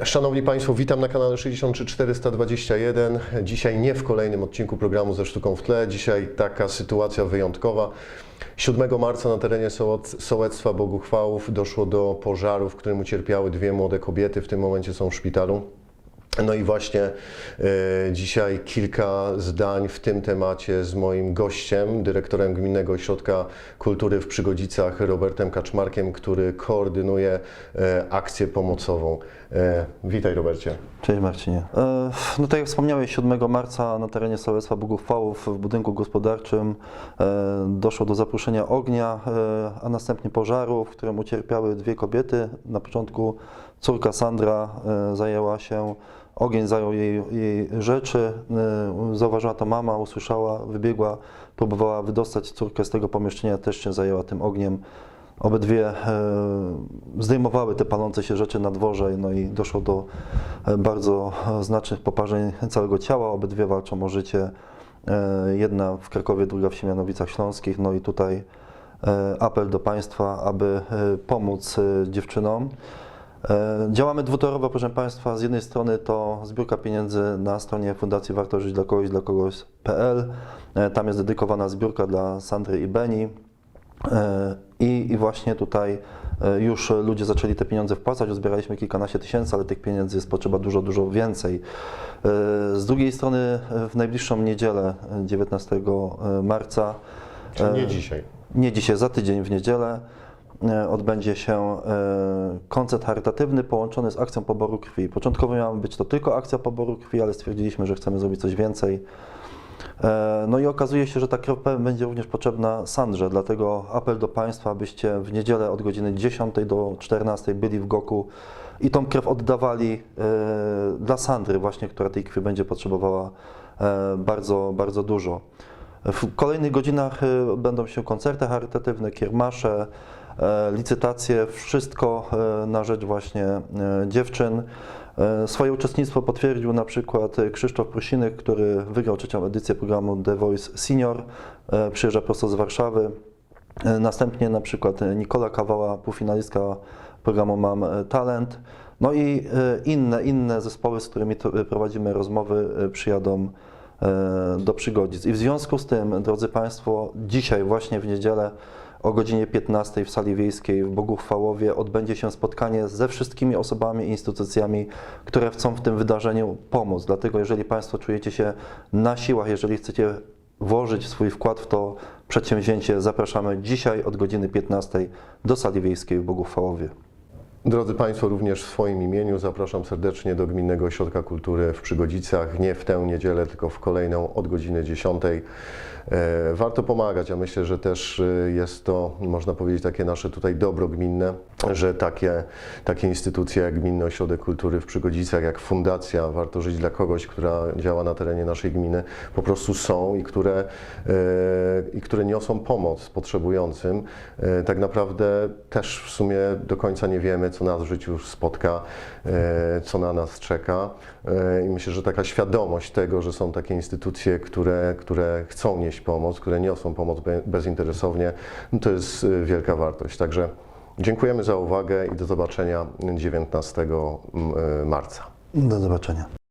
Szanowni Państwo, witam na kanale 63421. Dzisiaj nie w kolejnym odcinku programu ze sztuką w tle. Dzisiaj taka sytuacja wyjątkowa. 7 marca na terenie Sołec- Sołectwa Boguchwałów doszło do pożaru, w którym ucierpiały dwie młode kobiety. W tym momencie są w szpitalu. No i właśnie e, dzisiaj kilka zdań w tym temacie z moim gościem, dyrektorem Gminnego Ośrodka Kultury w Przygodzicach, Robertem Kaczmarkiem, który koordynuje e, akcję pomocową. E, witaj Robercie. Cześć Marcinie. No tak jak wspomniałeś, 7 marca na terenie Sołectwa Boguchwałów w budynku gospodarczym doszło do zaproszenia ognia, a następnie pożaru, w którym ucierpiały dwie kobiety. Na początku córka Sandra zajęła się, ogień zajął jej, jej rzeczy, e, zauważyła to mama, usłyszała, wybiegła, próbowała wydostać córkę z tego pomieszczenia, też się zajęła tym ogniem. Obydwie e, zdejmowały te palące się rzeczy na dworze, no i doszło do e, bardzo znacznych poparzeń całego ciała. Obydwie walczą o życie. Jedna w Krakowie, druga w Siemianowicach Śląskich. No i tutaj apel do Państwa, aby pomóc dziewczynom. E, Działamy dwutorowo, proszę Państwa. Z jednej strony to zbiórka pieniędzy na stronie Fundacji Warto Żyć dla kogoś, dla kogoś.pl. E, Tam jest dedykowana zbiórka dla Sandry i Beni. E, I, I właśnie tutaj już ludzie zaczęli te pieniądze wpłacać, uzbieraliśmy kilkanaście tysięcy, ale tych pieniędzy jest potrzeba dużo, dużo więcej. Z drugiej strony w najbliższą niedzielę, e, 19 marca, Czyli nie dzisiaj. nie dzisiaj, za tydzień w niedzielę odbędzie się e, koncert charytatywny połączony z akcją poboru krwi. Początkowo miała być to tylko akcja poboru krwi, ale stwierdziliśmy, że chcemy zrobić coś więcej. E, No i okazuje się, że ta krew będzie również potrzebna Sandrze, dlatego apel do Państwa, abyście w niedzielę od godziny 10 do 14 byli w Goku i tą krew oddawali e, dla Sandry właśnie, która tej krwi będzie potrzebowała e, bardzo, bardzo dużo. W kolejnych godzinach e, będą się koncerty charytatywne, kiermasze, e, licytacje, wszystko e, na rzecz właśnie e, dziewczyn. Swoje uczestnictwo potwierdził na przykład Krzysztof Prusinek, który wygrał trzecią edycję programu The Voice Senior, przyjeżdża prosto z Warszawy. Następnie na przykład Nikola Kawała, półfinalistka programu Mam Talent. No i inne, inne zespoły, z którymi prowadzimy rozmowy, przyjadą do Przygodzic. I w związku z tym, drodzy Państwo, dzisiaj właśnie w niedzielę o godzinie 15 w sali wiejskiej w Boguchwałowie odbędzie się spotkanie ze wszystkimi osobami i instytucjami, które chcą w tym wydarzeniu pomóc. Dlatego jeżeli Państwo czujecie się na siłach, jeżeli chcecie włożyć swój wkład w to przedsięwzięcie, zapraszamy dzisiaj od godziny 15 do sali wiejskiej w Boguchwałowie. Drodzy Państwo, również w swoim imieniu zapraszam serdecznie do Gminnego Ośrodka Kultury w Przygodzicach. Nie w tę niedzielę, tylko w kolejną od godziny 10. E, Warto pomagać, a myślę, że też e, jest to, można powiedzieć, takie nasze tutaj dobro gminne, że takie, takie instytucje jak Gminny Ośrodek Kultury w Przygodzicach, jak Fundacja Warto Żyć dla Kogoś, która działa na terenie naszej gminy, po prostu są i które, e, i które niosą pomoc potrzebującym. Tak naprawdę też w sumie do końca nie wiemy, co nas w życiu spotka, co na nas czeka. I myślę, że taka świadomość tego, że są takie instytucje, które, które chcą nieść pomoc, które niosą pomoc be- bezinteresownie, no to jest e, wielka wartość. Także dziękujemy za uwagę i do zobaczenia 19 m, e, marca. Do zobaczenia.